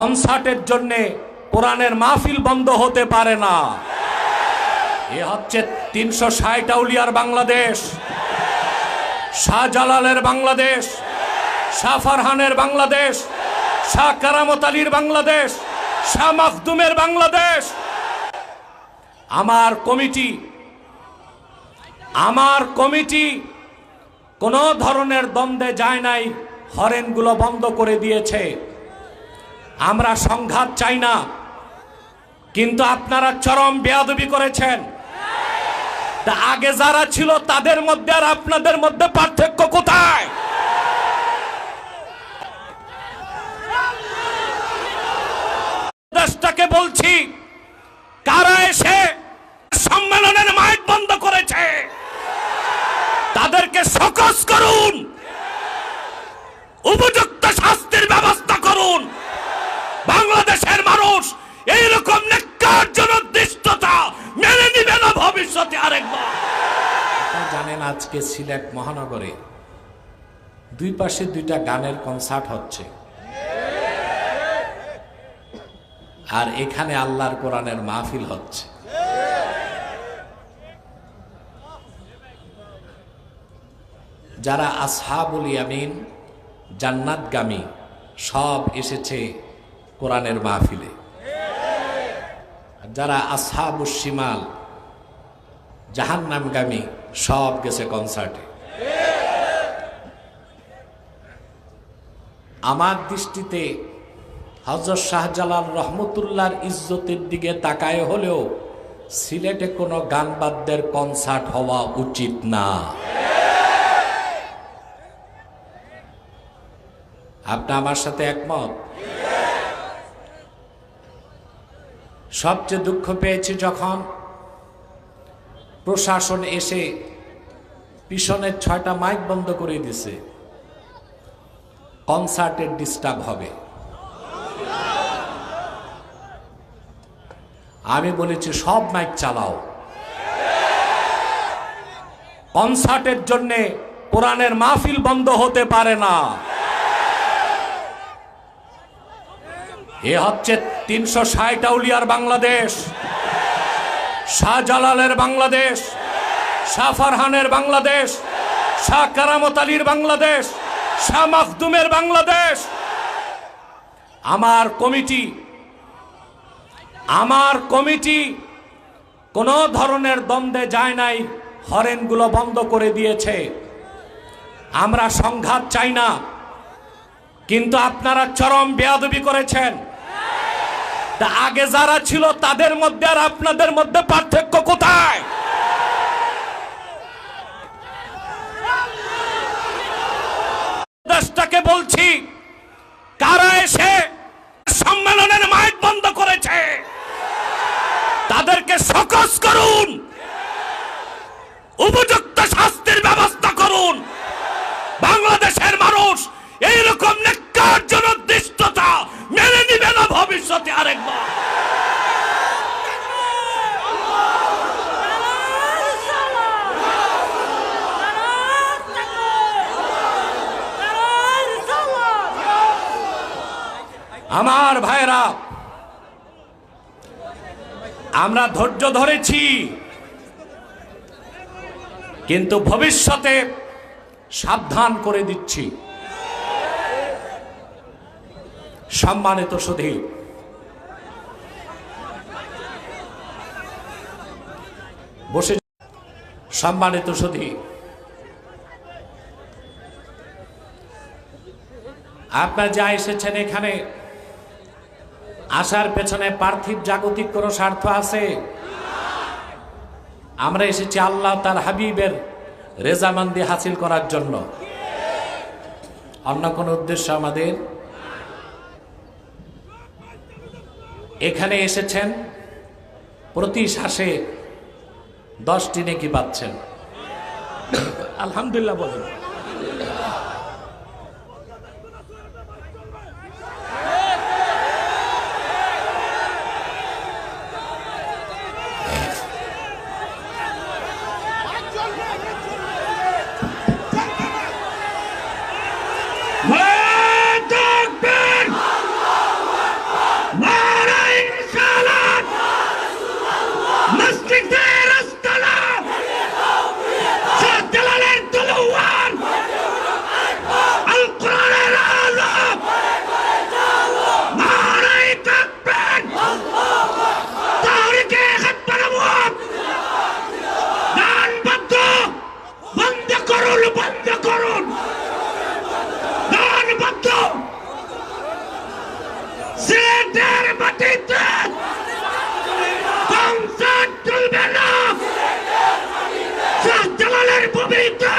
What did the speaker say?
কনসার্টের জন্য কোরআনের মাহফিল বন্ধ হতে পারে না। এ হচ্ছে তিনশো ষাট আউলিয়ার বাংলাদেশ, শাহজালালের বাংলাদেশ শাহ ফারহানের বাংলাদেশ, শাহ কারামত আলীর বাংলাদেশ, শাহ মাখদুমের বাংলাদেশ। আমার কমিটি আমার কমিটি কোনো ধরনের দ্বন্দ্বে যায় নাই, হরেনগুলো বন্ধ করে দিয়েছে। আমরা সংঘাত চাই না। কিন্তু আপনারা চরম বেয়াদবি করেছেন। তা আগে যারা ছিল, তাদের মধ্যে আর আপনাদের মধ্যে পার্থক্য কোথায়? দেশটাকে বলছি, কারা এসে সম্মেলনের মাইক বন্ধ করেছে? তাদেরকে সকস করুন। উপযুক্ত আজকে সিলেট মহানগরে দুই পাশে দুইটা গানের কনসার্ট হচ্ছে। আর এখানে আল্লাহর কোরআনের মাহফিল হচ্ছে। যারা আসহাবুল ইয়ামিন, জান্নাতগামী, সব এসেছে কোরআনের মাহফিলে। যারা আসহাবুস শিমাল, জাহান্নামগামী সব গেছে কনসার্টে আমার দৃষ্টিতে হজরত শাহজালাল রহমতুল্লাহর ইজ্জতের দিকে তাকায় হলেও সিলেটে কোনো গান বাদ্যের কনসার্ট হওয়া উচিত না। আপনি আমার সাথে একমত? সবচেয়ে দুঃখ পেয়েছি যখন প্রশাসন এসে পিছনের ছয়টা মাইক বন্ধ করে দিছে। কনসার্টের ডিস্টার্ব হবে। আমি বলেছি, সব মাইক চালাও। কনসার্টের জন্য কোরআনের মাহফিল বন্ধ হতে পারে না। এ হচ্ছে তিনশো ষাট আউলিয়ার বাংলাদেশ। শাহজালালের বাংলাদেশ শাহ ফারহানের বাংলাদেশ, শাহ কারামত আলীর বাংলাদেশ, শাহ মাখদুমের বাংলাদেশ। আমার কমিটি আমার কমিটি কোনো ধরনের দ্বন্দ্বে যায় নাই, হরেনগুলো বন্ধ করে দিয়েছে। আমরা সংঘাত চাই না, কিন্তু আপনারা চরম বেয়াদবি করেছেন। তা আগে যারা ছিল, তাদের মধ্যে আর আপনাদের মধ্যে পার্থক্য কোথায়? দেশটাকে বলছি, কারা এসে সম্মেলনের মাইক বন্ধ করেছে? তাদেরকে সকস করুন। উপযুক্ত শাস্তির ব্যবস্থা করুন। বাংলাদেশের মানুষ এইরকম নেকারজনক দৃষ্টতা মেনে নিবে না ভবিষ্যতে আরেকবার আমার ভাইরা আমরা ধৈর্য ধরেছি, কিন্তু ভবিষ্যতে সাবধান করে দিচ্ছি। সম্মানিত সুধী বসে সম্মানিত সুধী আপনার যা এসেছেন এখানে আসার পেছনে পার্থিব জাগতিক কোনো স্বার্থ আছে? আমরা এসেছি আল্লাহ তার হাবিবের রেজামান্দি হাসিল করার জন্য। অন্য কোনো উদ্দেশ্য আমাদের? এখানে এসেছেন, প্রতি শ্বাসে দশটি নেকি পাচ্ছেন আলহামদুলিল্লাহ বলেন। আমাদের মাটিতে সংসার চলবে না। শাহজালালের ভূমিতে